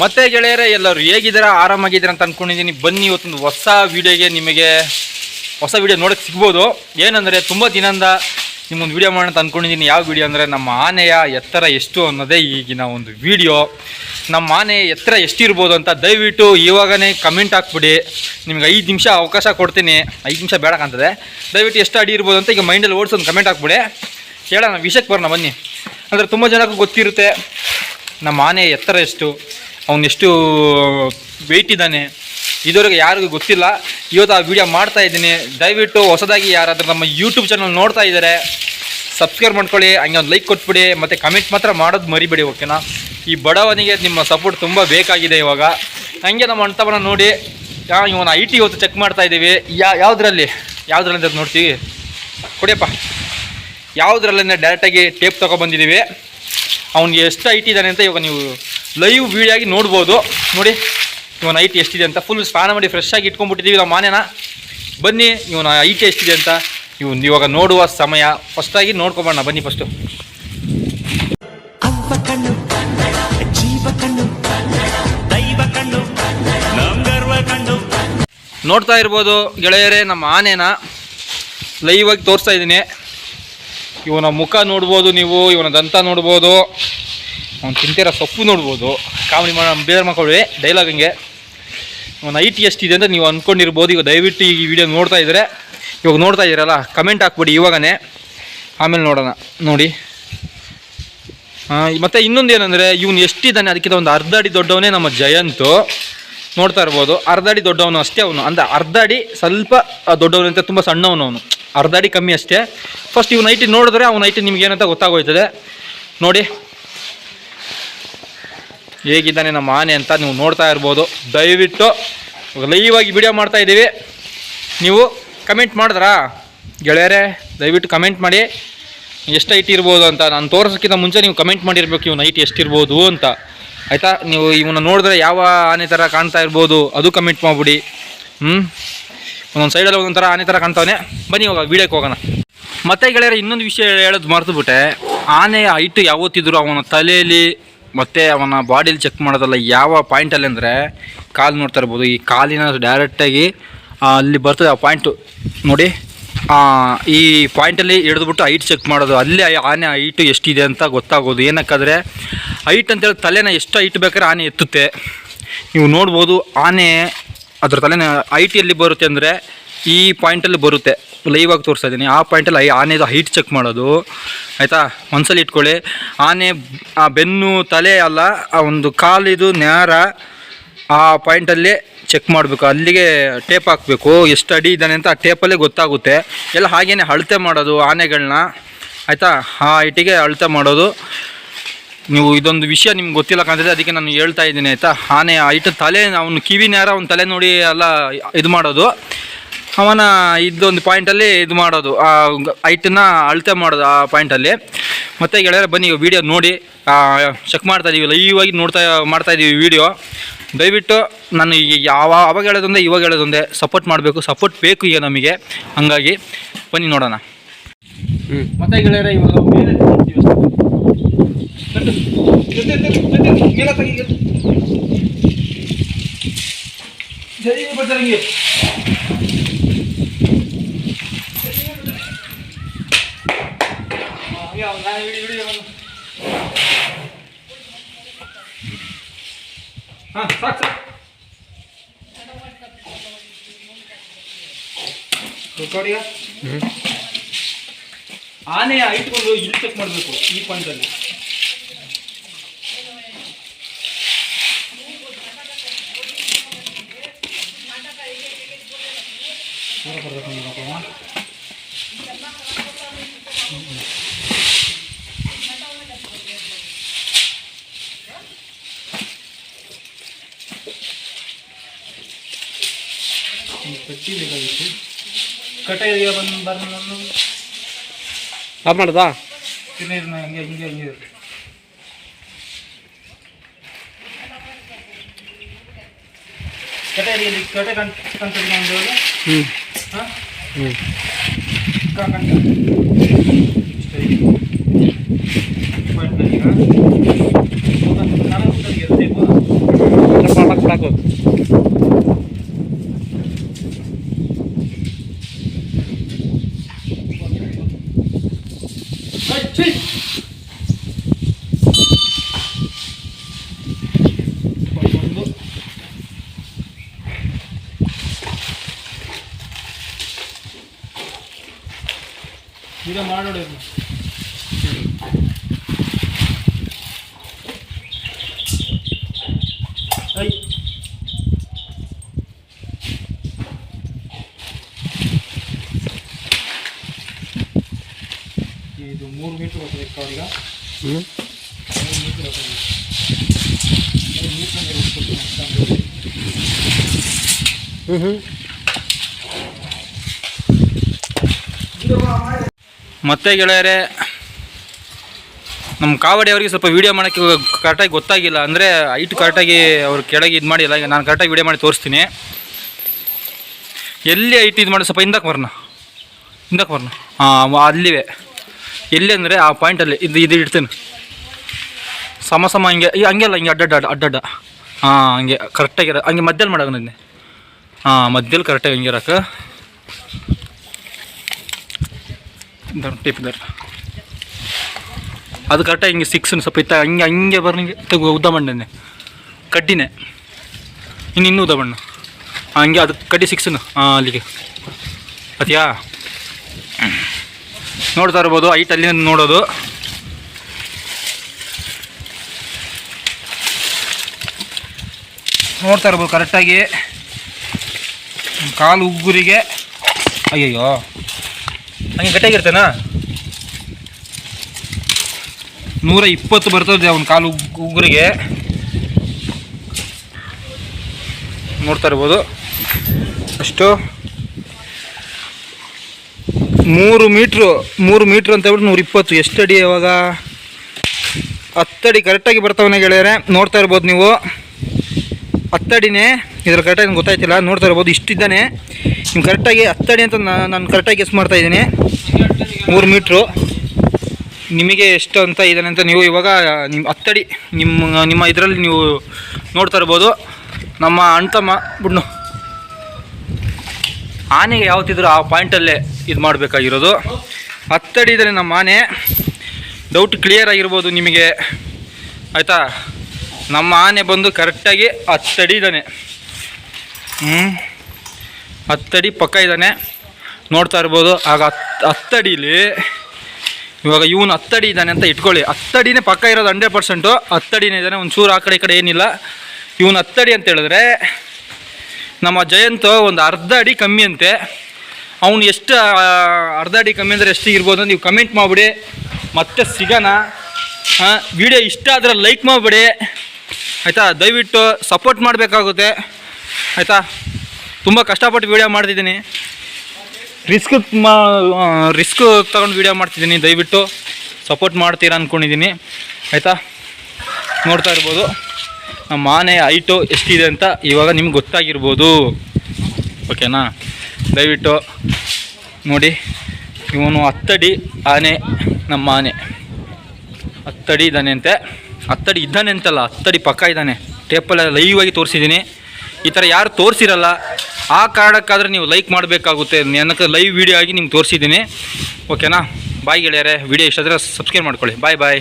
ಮತ್ತೆ ಗೆಳೆಯರೆ, ಎಲ್ಲರೂ ಹೇಗಿದ್ದೀರಾ? ಆರಾಮಾಗಿದ್ದೀರಾ ಅಂತ ಅಂದ್ಕೊಂಡಿದ್ದೀನಿ ಬನ್ನಿ ಇವತ್ತೊಂದು ಹೊಸ ವೀಡಿಯೋಗೆ ನಿಮಗೆ ಹೊಸ ವೀಡಿಯೋ ನೋಡೋಕ್ಕೆ ಸಿಗ್ಬೋದು. ಏನಂದರೆ, ತುಂಬ ದಿನದಿಂದ ನಿಮ್ಮೊಂದು ವೀಡಿಯೋ ಮಾಡೋಣ ಅಂತ ಅಂದ್ಕೊಂಡಿದ್ದೀನಿ ಯಾವ ವಿಡಿಯೋ ಅಂದರೆ, ನಮ್ಮ ಆನೆಯ ಎತ್ತರ ಎಷ್ಟು ಅನ್ನೋದೇ ಈಗಿನ ಒಂದು ವಿಡಿಯೋ. ನಮ್ಮ ಆನೆ ಎತ್ತರ ಎಷ್ಟಿರ್ಬೋದು ಅಂತ ದಯವಿಟ್ಟು ಇವಾಗನೇ ಕಮೆಂಟ್ ಹಾಕ್ಬಿಡಿ. ನಿಮ್ಗೆ ಐದು ನಿಮಿಷ ಅವಕಾಶ ಕೊಡ್ತೀನಿ. ಐದು ನಿಮಿಷ ಬೇಡ ಕಾಣ್ತದೆ. ದಯವಿಟ್ಟು ಎಷ್ಟು ಅಡಿ ಇರ್ಬೋದು ಅಂತ ಈಗ ಮೈಂಡಲ್ಲಿ ಓಡಿಸೋದು ಕಮೆಂಟ್ ಹಾಕ್ಬಿಡಿ. ಹೇಳೋಣ ವಿಷಯಕ್ಕೆ ಬರೋಣ, ಬನ್ನಿ. ಅಂದರೆ, ತುಂಬ ಜನಕ್ಕೂ ಗೊತ್ತಿರುತ್ತೆ, ನಮ್ಮ ಆನೆ ಎತ್ತರ ಎಷ್ಟು. ಅವನೆಷ್ಟು ವೆಯ್ಟ್ ಇದ್ದಾನೆ, ಇದುವರೆಗೆ ಯಾರಿಗೂ ಗೊತ್ತಿಲ್ಲ. ಇವತ್ತು ಆ ವಿಡಿಯೋ ಮಾಡ್ತಾ ಇದ್ದೀನಿ. ದಯವಿಟ್ಟು ಹೊಸದಾಗಿ ಯಾರಾದರೂ ನಮ್ಮ ಯೂಟ್ಯೂಬ್ ಚಾನಲ್ ನೋಡ್ತಾ ಇದ್ದಾರೆ ಸಬ್ಸ್ಕ್ರೈಬ್ ಮಾಡ್ಕೊಳ್ಳಿ, ಹಂಗೆ ಒಂದು ಲೈಕ್ ಕೊಟ್ಬಿಡಿ, ಮತ್ತು ಕಮೆಂಟ್ ಮಾತ್ರ ಮಾಡೋದು ಮರಿಬೇಡಿ ಓಕೆನಾ ಈ ಬಡವನಿಗೆ ನಿಮ್ಮ ಸಪೋರ್ಟ್ ತುಂಬ ಬೇಕಾಗಿದೆ ಇವಾಗ. ಹಂಗೆ ನಮ್ಮ ಅಂತವನ ನೋಡಿ ಇವನ ಐ ಟಿ ಇವತ್ತು ಚೆಕ್ ಮಾಡ್ತಾ ಇದ್ದೀವಿ. ಯಾ, ಯಾವುದ್ರಲ್ಲಿ? ಯಾವುದ್ರಲ್ಲಿ ಅಂತ ನೋಡ್ತೀವಿ? ಕೊಡಿಯಪ್ಪ. ಯಾವುದ್ರಲ್ಲೇ ಡೈರೆಕ್ಟಾಗಿ ಟೇಪ್ ತೊಗೊಬಂದಿದ್ದೀವಿ. ಅವ್ನಿಗೆ ಎಷ್ಟು ಐ ಟಿ ಇದ್ದಾನೆ ಅಂತ ಇವಾಗ ನೀವು ಲೈವ್ ವೀಡಿಯೋ ಆಗಿ ನೋಡ್ಬೋದು. ನೋಡಿ ಇವನ ಐಟಿ ಎಷ್ಟಿದೆ ಅಂತ. ಫುಲ್ ಸ್ನಾನ ಮಾಡಿ ಫ್ರೆಶ್ ಆಗಿ ಇಟ್ಕೊಂಡ್ಬಿಟ್ಟಿದ್ದೀವಿ ನಾವು ಮಾನೇನ ಬನ್ನಿ ಇವನ ಐಟಿ ಎಷ್ಟಿದೆ ಅಂತ. ಇವ್ನು ಇವಾಗ ನೋಡುವ ಸಮಯ. ಫಸ್ಟಾಗಿ ನೋಡ್ಕೊಬೋಣ ಬನ್ನಿ ಫಸ್ಟು ನೋಡ್ತಾ ಇರ್ಬೋದು ಗೆಳೆಯರೇ ನಮ್ಮ ಆನೆನ. ಲೈವ್ ಆಗಿ ತೋರಿಸ್ತಾ ಇದ್ದೀನಿ. ಇವನ ಮುಖ ನೋಡ್ಬೋದು ನೀವು ಇವನ ದಂತ ನೋಡ್ಬೋದು. ಅವ್ನು ತಿಂತಿರೋ ಸೊಪ್ಪು ನೋಡ್ಬೋದು. ಕಾಮಿಡಿ ಮಾಡೋ ಬೇರೆ ಮಾಡ್ಕೊಳ್ಳಿ ಡೈಲಾಗ್ ಹಂಗೆ. ಐ ಟಿ ಎಷ್ಟಿದೆ ಅಂತ ನೀವು ಅಂದ್ಕೊಂಡಿರ್ಬೋದು ಇವಾಗ ದಯವಿಟ್ಟು ಈ ವಿಡಿಯೋ ನೋಡ್ತಾ ಇದ್ದರೆ ಇವಾಗ ನೋಡ್ತಾ ಇದ್ದೀರಲ್ಲ ಕಮೆಂಟ್ ಹಾಕ್ಬಿಡಿ ಇವಾಗನೇ. ಆಮೇಲೆ ನೋಡೋಣ. ನೋಡಿ. ಮತ್ತು ಮತ್ತೆ ಇನ್ನೊಂದು ಏನಂದರೆ, ಇವನು ಎಷ್ಟಿದ್ದಾನೆ, ಅದಕ್ಕಿಂತ ಒಂದು ಅರ್ಧ ಅಡಿ ದೊಡ್ಡವನೇ ನಮ್ಮ ಜಯಂತು. ನೋಡ್ತಾ ಇರ್ಬೋದು. ಅರ್ಧ ಅಡಿ ದೊಡ್ಡವನು ಅಷ್ಟೇ ಅವನು. ಅಂದ ಅರ್ಧ ಅಡಿ ಸ್ವಲ್ಪ ದೊಡ್ಡವನು ಅಂತ ತುಂಬ ಸಣ್ಣವನು ಅವನು. ಅರ್ಧ ಅಡಿ ಕಮ್ಮಿ ಅಷ್ಟೇ. ಫಸ್ಟ್ ಇವನ ಐಟಿ ನೋಡಿದ್ರೆ ಅವನ ಐಟಿ ನಿಮ್ಗೆ ಏನಂತ ಗೊತ್ತಾಗೋಯ್ತದೆ. ನೋಡಿ. ಹೇಗಿದ್ದಾನೆ ನಮ್ಮ ಆನೆ ಅಂತ ನೀವು ನೋಡ್ತಾ ಇರ್ಬೋದು. ದಯವಿಟ್ಟು ಲೈವ್ ಆಗಿ ವಿಡಿಯೋ ಮಾಡ್ತಾ ಇದ್ದೀವಿ. ನೀವು ಕಮೆಂಟ್ ಮಾಡಿದ್ರಾ? ಗೆಳೆಯರೇ, ದಯವಿಟ್ಟು ಕಮೆಂಟ್ ಮಾಡಿ. ಎಷ್ಟು ಐಟ್ ಇರ್ಬೋದು ಅಂತ ನಾನು ತೋರಿಸೋಕ್ಕಿಂತ ಮುಂಚೆ ನೀವು ಕಮೆಂಟ್ ಮಾಡಿರ್ಬೇಕು, ಇವ್ನ ಐಟ್ ಎಷ್ಟಿರ್ಬೋದು ಅಂತ. ಆಯಿತಾ? ನೀವು ಇವನ್ನ ನೋಡಿದ್ರೆ ಯಾವ ಆನೆ ಥರ ಕಾಣ್ತಾ ಇರ್ಬೋದು, ಅದು ಕಮೆಂಟ್ ಮಾಡಿಬಿಡಿ. ಹ್ಞೂ ಒಂದೊಂದು ಸೈಡಲ್ಲಿ ಒಂದೊಂದು ಥರ ಆನೆ ಥರ ಕಾಣ್ತಾವನೆ. ಬನ್ನಿ ಇವಾಗ ವೀಡಿಯೋಕ್ಕೆ ಹೋಗೋಣ. ಮತ್ತೆ ಗೆಳೆಯರೆ, ಇನ್ನೊಂದು ವಿಷಯ ಹೇಳೋದು ಮರೆತುಬಿಟ್ಟೆ. ಆನೆಯ ಹೈಟು ಯಾವತ್ತಿದ್ರು ಅವನ ತಲೆಯಲ್ಲಿ ಮತ್ತು ಅವನ ಬಾಡಿಲಿ ಚೆಕ್ ಮಾಡೋದಲ್ಲ ಯಾವ ಪಾಯಿಂಟಲ್ಲಿ ಅಂದರೆ ಕಾಲು ನೋಡ್ತಾ ಇರ್ಬೋದು. ಈ ಕಾಲಿನ ಡೈರೆಕ್ಟಾಗಿ ಅಲ್ಲಿ ಬರ್ತದೆ ಆ ಪಾಯಿಂಟು ನೋಡಿ ಈ ಪಾಯಿಂಟಲ್ಲಿ ಹಿಡಿದ್ಬಿಟ್ಟು ಹೈಟ್ ಚೆಕ್ ಮಾಡೋದು. ಅಲ್ಲಿ ಆನೆ ಹೈಟು ಎಷ್ಟಿದೆ ಅಂತ ಗೊತ್ತಾಗೋದು. ಏನಕ್ಕಾದರೆ ಹೈಟ್ ಅಂತೇಳಿ ತಲೆನ ಎಷ್ಟು ಹೈಟ್ ಬೇಕಾದ್ರೆ ಆನೆ ಎತ್ತುತ್ತೆ. ನೀವು ನೋಡ್ಬೋದು, ಆನೆ ಅದ್ರ ತಲೆನ ಹೈಟ್ ಬರುತ್ತೆ ಅಂದರೆ ಈ ಪಾಯಿಂಟಲ್ಲಿ ಬರುತ್ತೆ. ಲೈವ್ ಆಗಿ ತೋರಿಸ್ತಾ ಇದ್ದೀನಿ. ಆ ಪಾಯಿಂಟಲ್ಲಿ ಆನೆದು ಹೈಟ್ ಚೆಕ್ ಮಾಡೋದು. ಆಯಿತಾ? ಒಂದ್ಸಲ ಇಟ್ಕೊಳ್ಳಿ. ಆನೆ ಆ ಬೆನ್ನು ತಲೆ ಅಲ್ಲ, ಆ ಒಂದು ಕಾಲಿದು ನೇರ ಆ ಪಾಯಿಂಟಲ್ಲೇ ಚೆಕ್ ಮಾಡಬೇಕು. ಅಲ್ಲಿಗೆ ಟೇಪ್ ಹಾಕಬೇಕು. ಎಷ್ಟು ಅಡಿ ಇದ್ದಾನೆ ಅಂತ ಆ ಟೇಪಲ್ಲೇ ಗೊತ್ತಾಗುತ್ತೆ. ಎಲ್ಲ ಹಾಗೇ ಅಳತೆ ಮಾಡೋದು ಆನೆಗಳನ್ನ ಆಯಿತಾ? ಆ ಹೈಟಿಗೆ ಅಳತೆ ಮಾಡೋದು. ನೀವು ಇದೊಂದು ವಿಷಯ ನಿಮ್ಗೆ ಗೊತ್ತಿಲ್ಲ ಕಾಣ್ತದೆ. ಅದಕ್ಕೆ ನಾನು ಹೇಳ್ತಾ ಇದ್ದೀನಿ, ಆಯಿತಾ? ಆನೆ ಹೈಟ್ ತಲೆ, ಅವನು ಕಿವಿ ನೇರ ಅವ್ನ ತಲೆ ನೋಡಿ ಎಲ್ಲ ಇದು ಮಾಡೋದು. ಅವನ ಇದೊಂದು ಪಾಯಿಂಟಲ್ಲಿ ಇದು ಮಾಡೋದು ಆ ಐಟನ್ನ ಅಳತೆ ಮಾಡೋದು ಆ ಪಾಯಿಂಟಲ್ಲಿ ಮತ್ತೆ ಗೆಳೆಯರೆ ಬನ್ನಿ ವಿಡಿಯೋ ನೋಡಿ ಚೆಕ್ ಮಾಡ್ತಾ ಇದೀವಿ ಲೈವ್ ಆಗಿ ನೋಡ್ತಾ ಮಾಡ್ತಾ ಇದ್ದೀವಿ ವಿಡಿಯೋ ದಯವಿಟ್ಟು ನಾನು ಈಗ ಯಾವ ಅವಾಗ ಹೇಳೋದೊಂದೇ ಇವಾಗ ಹೇಳೋದೊಂದೇ. ಸಪೋರ್ಟ್ ಮಾಡಬೇಕು ಸಪೋರ್ಟ್ ಬೇಕು ಈಗ ನಮಗೆ. ಹಂಗಾಗಿ ಬನ್ನಿ ನೋಡೋಣ. ಮತ್ತೆ ಗೆಳೆಯರ ಇವಾಗ ಮೇಲೆ ತಗೊಳ್ತೀವಿ ಅಷ್ಟೇ. ಎತ್ತು, ಎತ್ತು, ಎತ್ತು, ಎತ್ತು, ಎತ್ತು, ಮೇಲೆ ತೆಗಿ, ಎತ್ತು. ಸರಿ ಬರ್ತಾರೆ ಹಿಂಗೆ ಹಂಗೆ ಅವ್ನು ನಾನು ಹಿಡಿ ಹಿಡಿ ಅವನು. ಹಾ ಸಾಕು ಸಾಕು ಕೊಡಿ ಆನೆ ಇಟ್ಕೊಂಡು ಇಲ್ಲಿ ಚೆಕ್ ಮಾಡಬೇಕು ಈ ಪಾಯಿಂಟಲ್ಲಿ ಕಟ್ಟಿ ಬೇಕಾಗಿತ್ತು ಕಟ್ಟ ಬಂದು ಬರೋಣ ಆಫ್ ಮಾಡ್ದಾ ತಿನ್ನೋದನ್ನ ಹಿಂಗೆ ಹಿಂಗೆ ಹಿಂಗೆ ಇರುತ್ತೆ. ಕಟೆ ಇಲ್ಲಿ ಕಟೆ ಕಂಟ್ ಕಂಟಿಗೆ ಒಂದು ಹ್ಞೂ ಹಾಂ ಹ್ಞೂ ಕಂಟ ಇಷ್ಟೇ ಪಾಯಿಂಟ್ ಈಗ ನಾನು ಇರುತ್ತೆ ವಿಡಿಯೋ ಮಾಡೋಣ ಇದು ಮೂರು ಮೀಟ್ರ್ ಹೋಗ್ತದೆ ಅವ್ರಿಗೆ ಹ್ಞೂ ಹ್ಞೂ ಹ್ಞೂ ಮತ್ತೆ ಗೆಳೆಯರೆ ನಮ್ಮ ಕಾವಡಿ ಅವರಿಗೆ ಸ್ವಲ್ಪ ವೀಡಿಯೋ ಮಾಡೋಕ್ಕೆ ಕರೆಕ್ಟಾಗಿ ಗೊತ್ತಾಗಿಲ್ಲ. ಅಂದರೆ ಹೈಟ್ ಕರೆಕ್ಟಾಗಿ ಅವ್ರು ಕೆಳಗೆ ಇದು ಮಾಡಿಲ್ಲ. ಈಗ ನಾನು ಕರೆಕ್ಟಾಗಿ ವೀಡಿಯೋ ಮಾಡಿ ತೋರಿಸ್ತೀನಿ. ಎಲ್ಲಿ ಹೈಟ್ ಇದು ಮಾಡಿ ಸ್ವಲ್ಪ ಹಿಂದಕ್ಕೆ ಬರೋಣ. ಹಿಂದಕ್ಕೆ ಬರೋಣ. ಹಾಂ, ಅಲ್ಲಿವೆ. ಎಲ್ಲಿ ಅಂದರೆ ಆ ಪಾಯಿಂಟಲ್ಲಿ ಇದು ಇದು ಇಡ್ತೀನಿ. ಸಮ ಸಮ ಹಂಗೆ ಹಂಗೆ ಅಲ್ಲ, ಹಿಂಗೆ ಅಡ್ಡಡ್ಡ ಅಡ್ಡಡ್ಡ ಹಾಂ, ಹಂಗೆ ಕರೆಕ್ಟಾಗಿ ಹಂಗೆ ಮಧ್ಯದಲ್ಲಿ ಮಾಡೋಣ ಹಾಂ, ಮಧ್ಯದಲ್ಲಿ ಕರೆಕ್ಟಾಗಿ ಹಂಗೆ ಇರಕ್ಕೆ. ಟಿಪ್ ಇದ್ದಾರೆ ಅದು ಕರೆಕ್ಟಾಗಿ ಹಿಂಗೆ ಸಿಕ್ಸ್ ಸ್ವಲ್ಪ ಇತ್ತ, ಹಂಗೆ ಹಂಗೆ ಬರ್ನಿಗೆ ತಗೋ ಉದ್ದ ಮಣ್ಣೆ ಕಡ್ಡಿನೇ. ಇನ್ನು ಇನ್ನೂ ಉದ್ದ ಬಣ್ಣ. ಹಂಗೆ ಅದು ಕಡ್ಡಿ ಸಿಕ್ಸನ್ನು ಹಾಂ ಅಲ್ಲಿಗೆ. ಅದ್ಯಾ? ನೋಡ್ತಾ ಇರ್ಬೋದು ಐಟ್ ಅಲ್ಲಿ ನೋಡೋದು. ನೋಡ್ತಾ ಇರ್ಬೋದು ಕರೆಕ್ಟಾಗಿ ಕಾಲು ಉಗ್ಗುರಿಗೆ ಅಯ್ಯಯ್ಯೋ. ಹಂಗೆ ಗಟ್ಟಿಯಾಗಿರ್ತೇನಾ ನೂರ ಇಪ್ಪತ್ತು ಬರ್ತದೆ ಅವನ ಕಾಲು ಉಗ್ರಿಗೆ. ನೋಡ್ತಾ ಇರ್ಬೋದು. ಅಷ್ಟು. ಮೂರು ಮೀಟ್ರು, ಮೂರು ಮೀಟ್ರ್ ಅಂತ ಹೇಳ್ಬಿಟ್ಟು ನೂರ ಇಪ್ಪತ್ತು. ಎಷ್ಟು ಅಡಿ ಅವಾಗ? ಹತ್ತಡಿ ಕರೆಕ್ಟಾಗಿ ಬರ್ತಾವನೆ ಗೆಳೆಯರೆ. ನೋಡ್ತಾ ಇರ್ಬೋದು ನೀವು. ಹತ್ತಡಿನೇ. ಇದ್ರ ಕರೆಕ್ಟಾಗಿ ಗೊತ್ತಾಯ್ತಿಲ್ಲ. ನೋಡ್ತಾ ಇರ್ಬೋದು. ಇಷ್ಟಿದ್ದಾನೆ. ನೀವು ಕರೆಕ್ಟಾಗಿ ಹತ್ತಡಿ ಅಂತ ನಾನು ಕರೆಕ್ಟಾಗಿ ಗೆಸ್ ಮಾಡ್ತಾ ಇದ್ದೀನಿ. ಮೂರು ಮೀಟ್ರು. ನಿಮಗೆ ಎಷ್ಟು ಅಂತ ಇದ್ದಾನೆ ಅಂತ ನೀವು ಇವಾಗ ನಿಮ್ಮ ಹತ್ತಡಿ ನಿಮ್ಮ ನಿಮ್ಮ ಇದರಲ್ಲಿ ನೀವು ನೋಡ್ತಾ ಇರ್ಬೋದು. ನಮ್ಮ ಅಣ್ತಮ್ಮ, ಬಿಡ್ನು. ಆನೆಗೆ ಯಾವತ್ತಿದ್ರು ಆ ಪಾಯಿಂಟಲ್ಲೇ ಇದು ಮಾಡಬೇಕಾಗಿರೋದು. ಹತ್ತಡಿ ಇದ್ದಾನೆ ನಮ್ಮ ಆನೆ ಡೌಟ್ ಕ್ಲಿಯರ್ ಆಗಿರ್ಬೋದು ನಿಮಗೆ. ಆಯಿತಾ? ನಮ್ಮ ಆನೆ ಬಂದು ಕರೆಕ್ಟಾಗಿ ಹತ್ತಡಿ ಇದ್ದಾನೆ. ಹ್ಞೂ ಹತ್ತಡಿ ಪಕ್ಕ ಇದ್ದಾನೆ. ನೋಡ್ತಾ ಇರ್ಬೋದು. ಆಗ ಹತ್ತಡೀಲಿ. ಇವಾಗ ಇವನು ಹತ್ತಡಿ ಇದ್ದಾನೆ ಅಂತ ಇಟ್ಕೊಳ್ಳಿ. ಹತ್ತಡಿನೇ ಪಕ್ಕ ಇರೋದು ಹಂಡ್ರೆಡ್ ಪರ್ಸೆಂಟು ಹತ್ತಡಿನೇ ಇದ್ದಾನೆ ಒಂದು ಚೂರು ಆ ಕಡೆ ಈ ಕಡೆ ಏನಿಲ್ಲ. ಇವನು ಹತ್ತಡಿ ಅಂತ ಹೇಳಿದ್ರೆ, ನಮ್ಮ ಜಯಂತ್ ಒಂದು ಅರ್ಧ ಅಡಿ ಕಮ್ಮಿ ಅಂತೆ. ಅವನು ಎಷ್ಟು ಅರ್ಧ ಅಡಿ ಕಮ್ಮಿ ಅಂದರೆ ಎಷ್ಟು ಇರ್ಬೋದು ನೀವು ಕಮೆಂಟ್ ಮಾಡಿಬಿಡಿ. ಮತ್ತೆ ಸಿಗೋಣ. ಹಾಂ ವಿಡಿಯೋ ಇಷ್ಟ ಆದರೆ ಲೈಕ್ ಮಾಡಿಬಿಡಿ. ಆಯಿತಾ? ದಯವಿಟ್ಟು ಸಪೋರ್ಟ್ ಮಾಡಬೇಕಾಗುತ್ತೆ. ಆಯಿತಾ? ತುಂಬ ಕಷ್ಟಪಟ್ಟು ವೀಡಿಯೋ ಮಾಡ್ತಿದ್ದೀನಿ. ರಿಸ್ಕ್ ಮಾ ರಿಸ್ಕ್ ತಗೊಂಡು ವೀಡಿಯೋ ಮಾಡ್ತಿದ್ದೀನಿ. ದಯವಿಟ್ಟು ಸಪೋರ್ಟ್ ಮಾಡ್ತೀರಾ ಅಂದ್ಕೊಂಡಿದ್ದೀನಿ ಆಯಿತಾ? ನೋಡ್ತಾ ಇರ್ಬೋದು. ನಮ್ಮ ಆನೆ ಹೈಟು ಎಷ್ಟಿದೆ ಅಂತ ಇವಾಗ ನಿಮ್ಗೆ ಗೊತ್ತಾಗಿರ್ಬೋದು. ಓಕೆನಾ ದಯವಿಟ್ಟು ನೋಡಿ. ಇವನು ಹತ್ತಡಿ ಆನೆ, ನಮ್ಮ ಆನೆ. ಹತ್ತಡಿ ಇದ್ದಾನೆ ಅಂತೆ. ಹತ್ತಡಿ ಇದ್ದಾನೆ ಅಂತಲ್ಲ, ಹತ್ತಡಿ ಪಕ್ಕ ಇದ್ದಾನೆ. ಟೇಪಲ್ಲ ಲೈವ್ ಆಗಿ ತೋರಿಸಿದ್ದೀನಿ. ಈ ಥರ ಯಾರು ತೋರಿಸಿರಲ್ಲ ಆ ಕಾರಣಕ್ಕಾದ್ರೆ ನೀವು ಲೈಕ್ ಮಾಡಬೇಕಾಗುತ್ತೆ. ನನಗೆ ಲೈವ್ ವಿಡಿಯೋ ಆಗಿ ನಿಮ್ಗೆ ತೋರಿಸಿದ್ದೀನಿ. ಓಕೆನಾ ಬಾಯ್ ಗೆಳೆಯರೆ ವಿಡಿಯೋ ಇಷ್ಟ ಆದರೆ ಸಬ್ಸ್ಕ್ರೈಬ್ ಮಾಡ್ಕೊಳ್ಳಿ. ಬಾಯ್ ಬಾಯ್